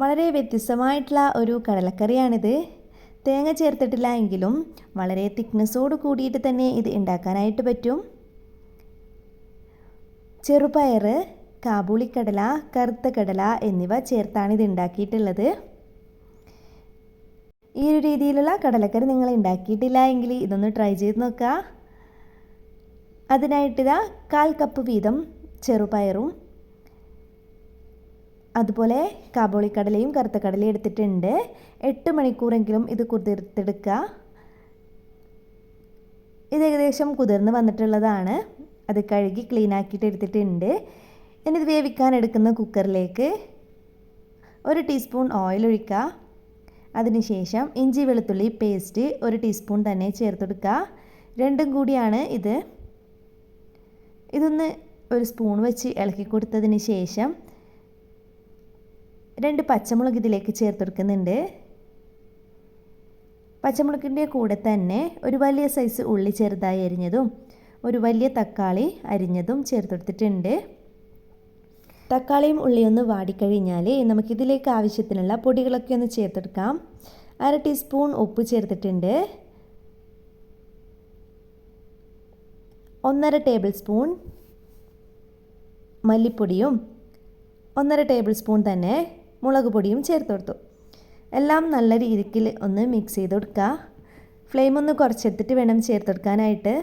വളരെ വ്യത്യസ്തമായിട്ടുള്ള ഒരു കടലക്കറിയാണിത്. തേങ്ങ ചേർത്തിട്ടില്ല എങ്കിലും വളരെ തിക്നെസ്സോട് കൂടിയിട്ട് തന്നെ ഇത് ഉണ്ടാക്കാനായിട്ട് പറ്റും. ചെറുപയർ കാബൂളിക്കടല കറുത്ത കടല എന്നിവ ചേർത്താണ് ഇത് ഉണ്ടാക്കിയിട്ടുള്ളത്. ഈ ഒരു രീതിയിലുള്ള കടലക്കറി നിങ്ങൾ ഉണ്ടാക്കിയിട്ടില്ല എങ്കിൽ ഇതൊന്ന് ട്രൈ ചെയ്ത് നോക്കുക. അതിനായിട്ടിതാ കാൽ കപ്പ് വീതം ചെറുപയറും അതുപോലെ കാബോളിക്കടലയും കറുത്ത കടലയും എടുത്തിട്ടുണ്ട്. എട്ട് മണിക്കൂറെങ്കിലും ഇത് കുതിർത്തെടുക്കുക ഇത് ഏകദേശം കുതിർന്ന് വന്നിട്ടുള്ളതാണ്. അത് കഴുകി ക്ലീൻ ആക്കിയിട്ട് എടുത്തിട്ടുണ്ട്. ഇനി ഇത് വേവിക്കാൻ എടുക്കുന്ന കുക്കറിലേക്ക് ഒരു ടീസ്പൂൺ ഓയിൽ ഒഴിക്കുക അതിനുശേഷം ഇഞ്ചി വെളുത്തുള്ളി പേസ്റ്റ് ഒരു ടീസ്പൂൺ തന്നെ ചേർത്തെടുക്കുക രണ്ടും കൂടിയാണ് ഇത്. ഇതൊന്ന് ഒരു സ്പൂൺ വെച്ച് ഇളക്കി കൊടുത്തതിന് ശേഷം രണ്ട് പച്ചമുളക് ഇതിലേക്ക് ചേർത്തെടുക്കുന്നുണ്ട്. പച്ചമുളകിന്റെ കൂടെ തന്നെ ഒരു വലിയ സൈസ് ഉള്ളി ചെറുതായി അരിഞ്ഞതും ഒരു വലിയ തക്കാളി അരിഞ്ഞതും ചേർത്തെടുത്തിട്ടുണ്ട്. തക്കാളിയും ഉള്ളിയൊന്ന് വാടിക്കഴിഞ്ഞാൽ നമുക്കിതിലേക്ക് ആവശ്യത്തിനുള്ള പൊടികളൊക്കെ ഒന്ന് ചേർത്തെടുക്കാം. അര ടീസ്പൂൺ ഉപ്പ് ചേർത്തിട്ടുണ്ട്. ഒന്നര ടേബിൾ സ്പൂൺ മല്ലിപ്പൊടിയും ഒന്നര ടേബിൾ സ്പൂൺ തന്നെ മുളക് പൊടിയും ചേർത്ത് കൊടുത്തു. എല്ലാം നല്ല രീതിക്ക് ഒന്ന് മിക്സ് ചെയ്ത് കൊടുക്കുക ഫ്ലെയിം ഒന്ന് കുറച്ചെടുത്തിട്ട് വേണം ചേർത്തെടുക്കാനായിട്ട്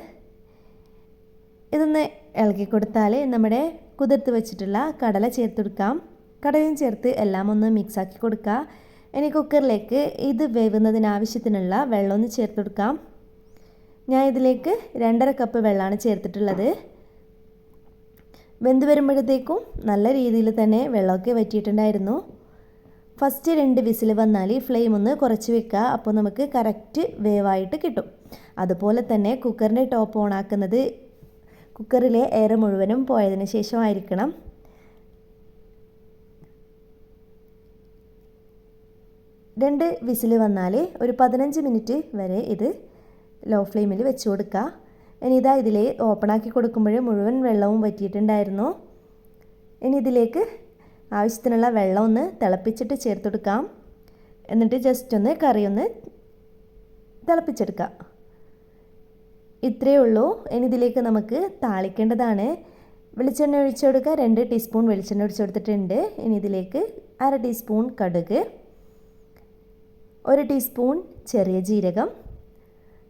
ഇതൊന്ന് ഇളക്കി കൊടുത്താൽ നമ്മുടെ കുതിർത്ത് വെച്ചിട്ടുള്ള കടല ചേർത്തെടുക്കാം കടലയും ചേർത്ത് എല്ലാം ഒന്ന് മിക്സാക്കി കൊടുക്കുക ഇനി കുക്കറിലേക്ക് ഇത് വേവുന്നതിനാവശ്യത്തിനുള്ള വെള്ളം ഒന്ന് ചേർത്തെടുക്കാം ഞാൻ ഇതിലേക്ക് രണ്ടര കപ്പ് വെള്ളമാണ് ചേർത്തിട്ടുള്ളത്. വെന്ത് വരുമ്പോഴത്തേക്കും നല്ല രീതിയിൽ തന്നെ വെള്ളമൊക്കെ വറ്റിയിട്ടുണ്ടായിരുന്നു. ഫസ്റ്റ് രണ്ട് വിസിൽ വന്നാൽ ഫ്ലെയിം ഒന്ന് കുറച്ച് വെക്കുക. അപ്പോൾ നമുക്ക് കറക്റ്റ് വേവായിട്ട് കിട്ടും. അതുപോലെ തന്നെ കുക്കറിന്റെ ടോപ്പ് ഓൺ ആക്കുന്നത് കുക്കറിലെ എയർ മുഴുവനും പോയതിന് ശേഷമായിരിക്കണം രണ്ട് വിസിൽ വന്നാൽ ഒരു പതിനഞ്ച് മിനിറ്റ് വരെ ഇത് ലോ ഫ്ലെയിമിൽ വെച്ച് കൊടുക്കുക. ഇനി ഇതാ ഇതിൽ ഓപ്പണാക്കി കൊടുക്കുമ്പോൾ മുഴുവൻ വെള്ളവും വറ്റിയിട്ടുണ്ടായിരുന്നു. ഇനി ഇതിലേക്ക് ആവശ്യത്തിനുള്ള വെള്ളം ഒന്ന് തിളപ്പിച്ചിട്ട് ചേർത്ത് കൊടുക്കാം എന്നിട്ട് ജസ്റ്റ് ഒന്ന് കറി ഒന്ന് തിളപ്പിച്ചെടുക്കാം. ഇത്രയേ ഉള്ളൂ. ഇനി ഇതിലേക്ക് നമുക്ക് താളിക്കേണ്ടതാണ്. വെളിച്ചെണ്ണ ഒഴിച്ചു കൊടുക്കുക. രണ്ട് ടീസ്പൂൺ വെളിച്ചെണ്ണ ഒഴിച്ചു കൊടുത്തിട്ടുണ്ട്. ഇനി ഇതിലേക്ക് അര ടീസ്പൂൺ കടുക് ഒരു ടീസ്പൂൺ ചെറിയ ജീരകം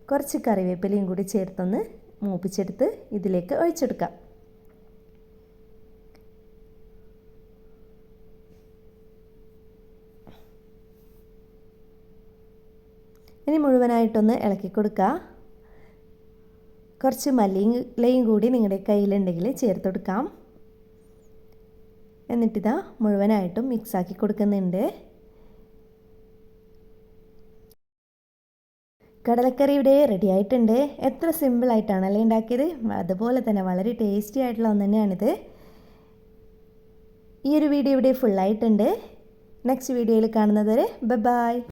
കുറച്ച് കറിവേപ്പിലയും കൂടി ചേർത്തൊന്ന് മൂപ്പിച്ചെടുത്ത് ഇതിലേക്ക് ഒഴിച്ചെടുക്കാം. ഇനി മുഴുവനായിട്ടൊന്ന് ഇളക്കി കൊടുക്കുക. കുറച്ച് മല്ലിയിലയും കൂടി നിങ്ങളുടെ കയ്യിലുണ്ടെങ്കിൽ ചേർത്ത് കൊടുക്കാം. എന്നിട്ടിതാ മുഴുവനായിട്ടും മിക്സാക്കി കൊടുക്കുന്നുണ്ട്. കടലക്കറി ഇവിടെ റെഡി ആയിട്ടുണ്ട്. എത്ര സിമ്പിളായിട്ടാണല്ലേ ഉണ്ടാക്കിയത്? അതുപോലെ തന്നെ വളരെ ടേസ്റ്റി ആയിട്ടുള്ള ഒന്ന് തന്നെയാണിത്. ഈ ഒരു വീഡിയോ ഇവിടെ ഫുള്ളായിട്ടുണ്ട് നെക്സ്റ്റ് വീഡിയോയിൽ കാണുന്നത് വരെ ബൈ